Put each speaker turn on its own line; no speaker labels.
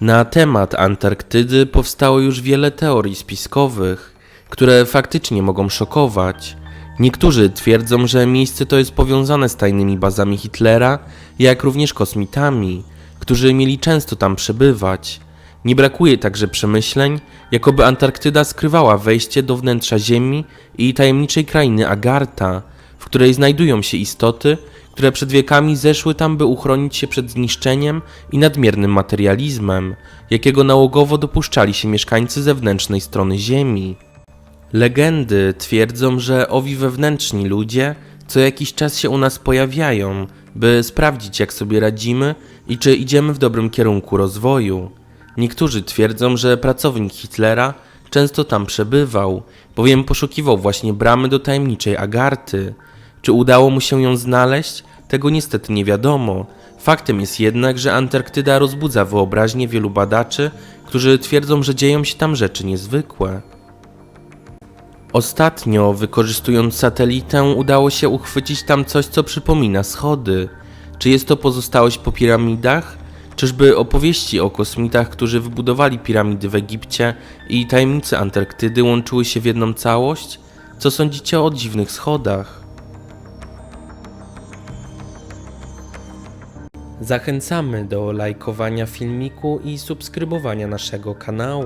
Na temat Antarktydy powstało już wiele teorii spiskowych, które faktycznie mogą szokować. Niektórzy twierdzą, że miejsce to jest powiązane z tajnymi bazami Hitlera, jak również kosmitami, którzy mieli często tam przebywać. Nie brakuje także przemyśleń, jakoby Antarktyda skrywała wejście do wnętrza Ziemi i tajemniczej krainy Agartha, w której znajdują się istoty, które przed wiekami zeszły tam, by uchronić się przed zniszczeniem i nadmiernym materializmem, jakiego nałogowo dopuszczali się mieszkańcy zewnętrznej strony Ziemi. Legendy twierdzą, że owi wewnętrzni ludzie co jakiś czas się u nas pojawiają, by sprawdzić, jak sobie radzimy i czy idziemy w dobrym kierunku rozwoju. Niektórzy twierdzą, że pracownik Hitlera często tam przebywał, bowiem poszukiwał właśnie bramy do tajemniczej Agarty. Czy udało mu się ją znaleźć? Tego niestety nie wiadomo. Faktem jest jednak, że Antarktyda rozbudza wyobraźnię wielu badaczy, którzy twierdzą, że dzieją się tam rzeczy niezwykłe. Ostatnio, wykorzystując satelitę, udało się uchwycić tam coś, co przypomina schody. Czy jest to pozostałość po piramidach? Czyżby opowieści o kosmitach, którzy wybudowali piramidy w Egipcie i tajemnice Antarktydy łączyły się w jedną całość? Co sądzicie o dziwnych schodach? Zachęcamy do lajkowania filmiku i subskrybowania naszego kanału.